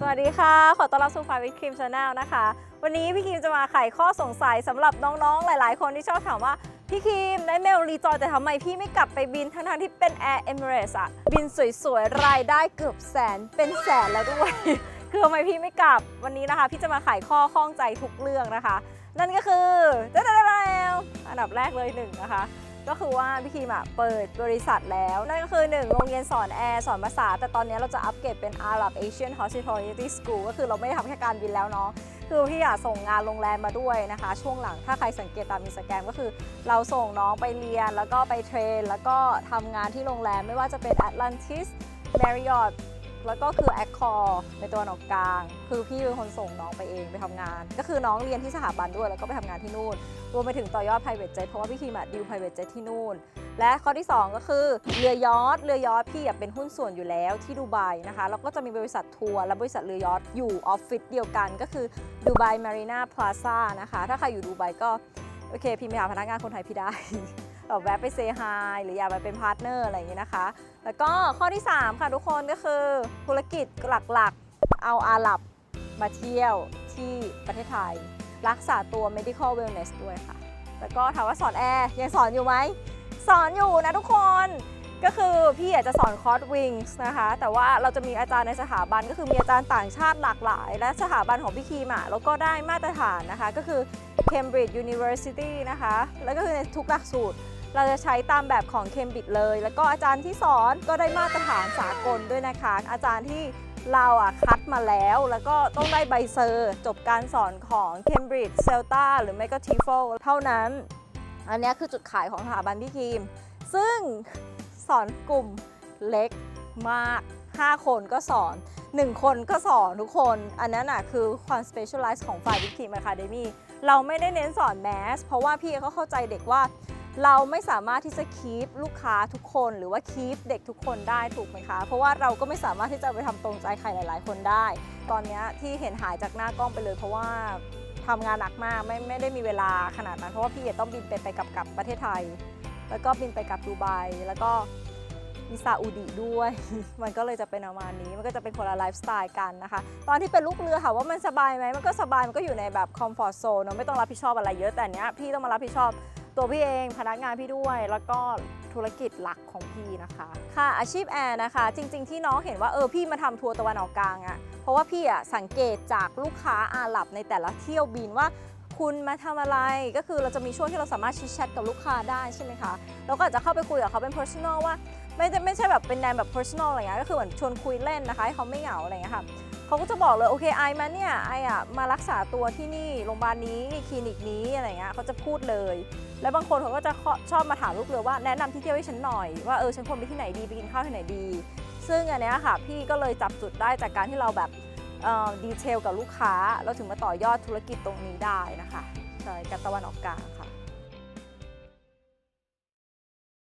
สวัสดีค่ะ ขอต้อนรับสู่ฟาวิทครีมชาแนลนะคะ วันนี้พี่ครีมจะมาไขข้อสงสัยสำหรับน้องๆ หลายๆ คนที่ชอบถามว่า พี่ครีมได้เมลรีจอยแต่ทำไมพี่ไม่กลับไปบินทั้งๆที่เป็น Air Emirates อะบินสวยๆ รายได้เกือบแสนเป็นแสนแล้วด้วย คือทำไมพี่ไม่กลับวันนี้นะคะ พี่จะมาไขข้อข้องใจทุกเรื่องนะคะ นั่นก็คือได้แล้วอันดับแรกเลยหนึ่งนะคะ ก็คือว่าพี่คีมอะเปิดบริษัทแล้ว นั่นก็คือ 1 โรงเรียนสอนแอร์ สอนภาษา แต่ตอนนี้เราจะอัปเกรดเป็น Arab Asian Hospitality School ก็คือเราไม่ได้ทำแค่การบินแล้วเนาะคือพี่อยากส่งงานโรงแรมมาด้วยนะคะ ช่วงหลังถ้าใครสังเกตตามอินสตาแกรมก็คือ เราส่งน้องไปเรียนแล้วก็ไปเทรน แล้วก็ทำงานที่โรงแรมไม่ว่าจะเป็น Atlantis Marriott แล้วก็คือ Accor ในตัวนออกกลาง คือพี่เป็นคนส่งน้องไปเองไปทำงาน ก็คือน้องเรียนที่สถาบันด้วยแล้วก็ไปทำงานที่นู่น รวมไปถึงต่อยอด private jet เพราะว่าพี่คีมดิว private jet ที่นู่น และข้อที่ 2 ก็คือเรือยอทเรือยอทพี่เป็นหุ้นส่วนอยู่แล้วที่ดูไบนะคะแล้วก็จะมีบริษัททัวร์และบริษัทเรือยอทอยู่ออฟฟิศเดียวกัน ก็คือดูไบมารีนาพลาซ่านะคะถ้าใครอยู่ดูไบก็โอเคพี่ไม่หาพนักงานคนไทยพี่ได้ แบบแวะไปเซฮายหรืออยากไปเป็นพาร์ทเนอร์อะไรอย่างนี้นะคะ แล้วก็ข้อที่ 3 ค่ะทุกคนก็คือธุรกิจหลักๆ เอาอาหรับมาเที่ยวที่ประเทศไทย รักษาตัว medical wellness ด้วยค่ะ แล้วก็ถามว่าสอนแอร์ยังสอนอยู่ไหม สอนอยู่นะทุกคนก็คือพี่อยากจะสอนคอร์สวิงส์นะคะ แต่ว่าเราจะมีอาจารย์ในสถาบันก็คือมีอาจารย์ต่างชาติหลากหลาย และสถาบันของพี่คีมอะแล้วก็ได้มาตรฐานนะคะ ก็คือ Cambridge University นะคะ แล้วก็คือในทุกหลักสูตร เราจะใช้ตามแบบของ Cambridge เลย แล้วก็อาจารย์ที่สอนก็ได้มาตรฐานสากลด้วยนะคะ อาจารย์ที่เราอะคัดมาแล้ว แล้วก็ต้องได้ใบเซอร์ จบการสอนของ Cambridge CELTA หรือไม่ก็ TEFL เท่านั้น อันนี้คือจุดขายของสถาบันพี่ทีม ซึ่งสอนกลุ่มเล็กมาก 5 คนก็สอน 1 คนก็สอนทุกคน อันนั้นน่ะคือความ specialize ของฝ่ายวิทีม Academy เราไม่ได้เน้นสอนแมสเพราะว่าพี่เขาเข้าใจเด็กว่า เราไม่สามารถที่จะคีปลูกค้าทุกคนหรือว่าคีปเด็กทุกคนได้ถูกไหมคะ เพราะว่าเราก็ไม่สามารถที่จะไปทำตรงใจใครหลาย ๆ คนได้ ตอนนี้ที่เห็นหายจากหน้ากล้องไปเลย เพราะว่าทำงานหนักมากไม่ไม่ได้มีเวลาขนาดนั้น เพราะว่าพี่ต้องบินไปไปกลับกับประเทศไทย แล้วก็บินไปกับดูไบแล้วก็มีซาอุดีด้วย มันก็เลยจะเป็นประมาณนี้ มันก็จะเป็นคนละไลฟ์สไตล์กันนะคะ ตอนที่เป็นลูกเรือค่ะว่ามันสบายไหม มันก็สบาย มันก็อยู่ในแบบคอมฟอร์ทโซนเนอะไม่ต้องรับผิดชอบอะไรเยอะ แต่เนี้ยพี่ต้องมารับผิดชอบ ตัวพี่เองพนักงานพี่ด้วย แล้วก็ธุรกิจหลักของพี่นะคะ ค่ะอาชีพแอร์นะคะ จริง ๆ ที่น้องเห็นว่าเออพี่มาทำทัวร์ตะวันออกกลางอะเพราะว่าพี่อะสังเกตจากลูกค้าอาหรับในแต่ละเที่ยวบินว่าคุณมาทำอะไรก็คือเราจะมีช่วงที่เราสามารถชิดแชทกับลูกค้าได้ใช่ไหมคะเราก็จะเข้าไปคุยกับเขาเป็น personal ว่าไม่ได้ไม่ใช่แบบเป็นแนวแบบ personal อะไรเงี้ยก็คือเหมือนชวนคุยเล่นนะคะให้เขาไม่เหงาอะไรเงี้ยค่ะเขาก็จะบอกเลยโอเคไอมาเนี่ยไออะมารักษาตัวที่นี่โรงพยาบาลนี้คลินิกนี้อะไรเงี้ยเขาจะพูดเลย แล้วบางคนเขาก็จะชอบมาถามลูกเรือว่าแนะนำที่เที่ยวให้ฉันหน่อยว่าเออฉันควรไปที่ไหนดีไปกินข้าวที่ไหนดี ซึ่งอันนี้ค่ะพี่ก็เลยจับจุดได้จากการที่เราแบบดีเทลกับลูกค้า เราถึงมาต่อยอดธุรกิจตรงนี้ได้นะคะใช่กับตะวันออกกลางค่ะ